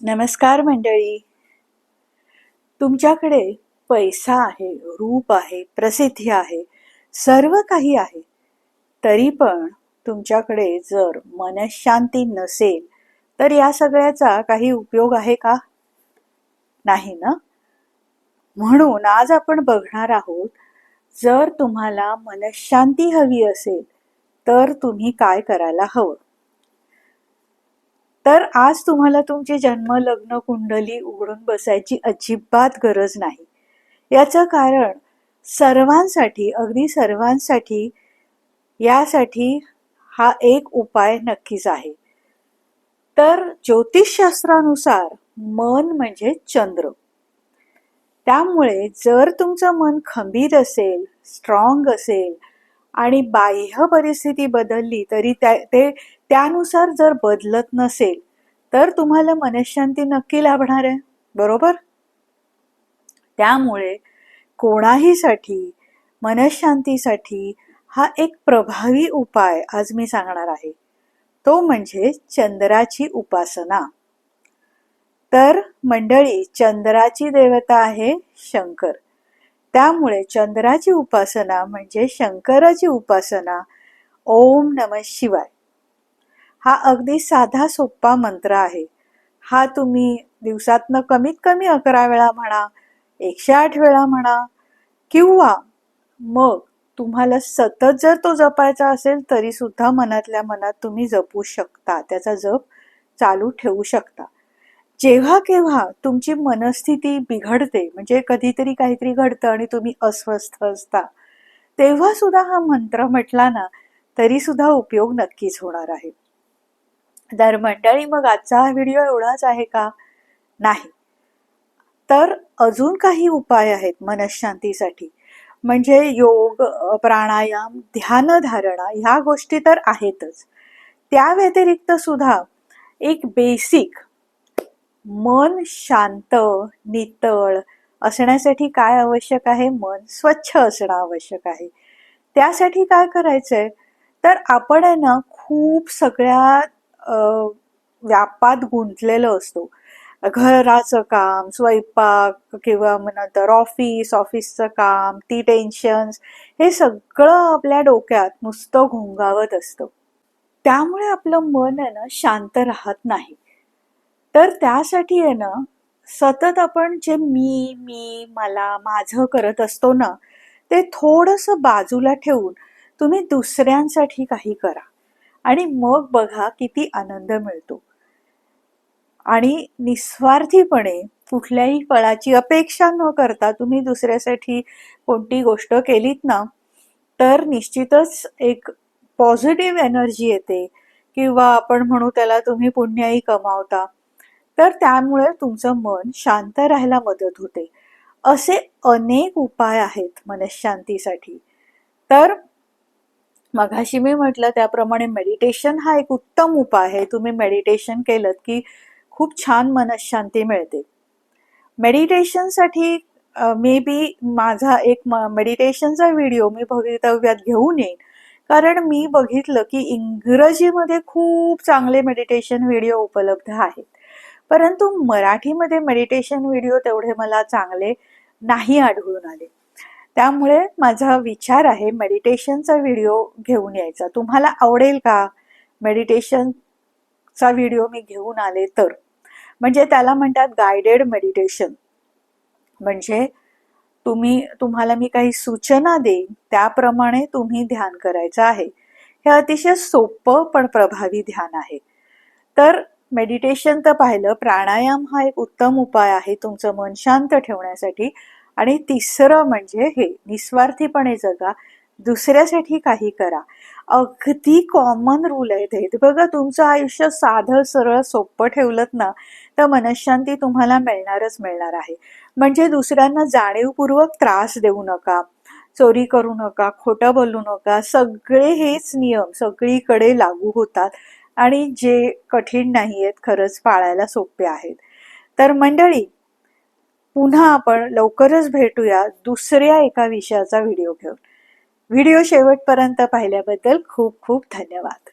नमस्कार मंडळी. तुमच्याकडे पैसा आहे रूप आहे प्रसिद्धी आहे सर्व काही आहे. तरी पण तुमच्याकडे जर मनशांती नसेल तर या सगळ्याचा काही उपयोग आहे का? नाही ना? म्हणून आज आपण बघणार आहोत जर तुम्हाला मनशांती हवी असेल तर तुम्ही काय करायला हवं? तर आज तुम्हाला तुमची जन्म लग्न कुंडली उघडून बसायची अजिबात गरज नाही. याचं कारण सर्वांसाठी अगदी सर्वांसाठी यासाठी हा एक उपाय नक्कीच आहे. तर ज्योतिषशास्त्रानुसार मन म्हणजे चंद्र. त्यामुळे जर तुमचं मन खंबीर असेल स्ट्रॉंग असेल आणि बाह्य परिस्थिती बदलली तरी त्या ते त्यानुसार जर बदलत नसेल तर तुम्हाला मनशांती नक्की लाभणार आहे. बरोबर? त्यामुळे कोणाहीसाठी मनशांतीसाठी हा एक प्रभावी उपाय आज मी सांगणार आहे. तो म्हणजे चंद्राची उपासना. तर मंडळी चंद्राची देवता आहे शंकर. त्यामुळे चंद्राची उपासना म्हणजे शंकराची उपासना. ओम नम शिवाय. हा अगदी साधा सोपा मंत्र आहे. हा तुम्ही दिवसातनं कमीत कमी अकरा वेळा म्हणा एकशे आठ वेळा म्हणा किंवा मग तुम्हाला सतत जर तो जपायचा असेल तरी सुद्धा मनातल्या मनात तुम्ही जपू शकता. त्याचा जप चालू ठेवू शकता. जेव्हा केव्हा तुमची मनस्थिती बिघडते म्हणजे कधीतरी काहीतरी घडतं आणि तुम्ही अस्वस्थ असता तेव्हा सुद्धा हा मंत्र म्हटला ना तरी सुद्धा उपयोग नक्कीच होणार आहे. तर मंडळी मग आजचा हा व्हिडिओ एवढाच आहे का? नाही. तर अजून काही उपाय आहेत मनशांतीसाठी. म्हणजे योग प्राणायाम ध्यानधारणा ह्या गोष्टी तर आहेतच. त्या व्यतिरिक्त सुद्धा एक बेसिक मन शांत नितळ असण्यासाठी काय आवश्यक आहे? मन स्वच्छ असणं आवश्यक आहे. त्यासाठी काय करायचंय? तर आपण आहे ना खूप सगळ्या व्यापात गुंतलेलो असतो. घराचं काम स्वयंपाक किंवा नंतर ऑफिस ऑफिसचं काम ती टेन्शन्स हे सगळं आपल्या डोक्यात नुसतं घोंगावत असतं. त्यामुळे आपलं मन आहे ना शांत राहत नाही. तर त्यासाठी आहे ना सतत आपण जे मी मी मला माझं करत असतो ना ते थोडंसं बाजूला ठेवून तुम्ही दुसऱ्यांसाठी काही करा. आणि मग बघा किती आनंद मिळतो. आणि निस्वार्थीपणे कुठल्याही फळाची अपेक्षा न करता तुम्ही दुसऱ्यासाठी कोणती गोष्ट केलीत ना तर निश्चितच एक पॉझिटिव्ह एनर्जी येते. किंवा आपण म्हणू त्याला तुम्ही पुण्याही कमावता. तर त्यामुळे तुमचं मन शांत राहायला मदत होते. असे अनेक उपाय आहेत मनशांतीसाठी. तर मघाशी मी म्हटलं त्याप्रमाणे मेडिटेशन हा एक उत्तम उपाय आहे. तुम्ही मेडिटेशन केलं की खूप छान मनशांती मिळते. मेडिटेशनसाठी मे बी माझा एक मेडिटेशनचा व्हिडिओ मी भवितव्यात घेऊन येईन. कारण मी बघितलं की इंग्रजीमध्ये खूप चांगले मेडिटेशन व्हिडिओ उपलब्ध आहेत. परंतु मराठीमध्ये मेडिटेशन व्हिडिओ तेवढे मला चांगले नाही आढळून आले. त्यामुळे माझा विचार आहे मेडिटेशनचा व्हिडिओ घेऊन यायचा. तुम्हाला आवडेल का मेडिटेशनचा व्हिडिओ मी घेऊन आले तर? म्हणजे त्याला म्हणतात गायडेड मेडिटेशन म्हणजे तुम्ही तुम्हाला मी काही सूचना देईन त्याप्रमाणे तुम्ही ध्यान करायचं आहे. हे अतिशय सोपं पण प्रभावी ध्यान आहे. तर मेडिटेशन तर पाहिलं. प्राणायाम हा एक उत्तम उपाय आहे तुमचं मन शांत ठेवण्यासाठी. आणि तिसरं म्हणजे हे निस्वार्थीपणे जगा. दुसऱ्यासाठी काही करा. अगदी कॉमन रूल आहे ते बघा तुमचं आयुष्य साधं सरळ सोपं ठेवलं ना तर मनशांती तुम्हाला मिळणारच मिळणार आहे. म्हणजे दुसऱ्यांना जाणीवपूर्वक त्रास देऊ नका चोरी करू नका खोटं बोलू नका. सगळे हेच नियम सगळीकडे लागू होतात. आणि जे कठीण नाही आहेत खरंच पाळायला सोपे आहेत. तर मंडळी पुन्हा आपण लवकरच भेटूया दुसऱ्या एका विषयाचा व्हिडिओ घेऊन. व्हिडिओ शेवटपर्यंत पाहिल्याबद्दल खूप खूप धन्यवाद.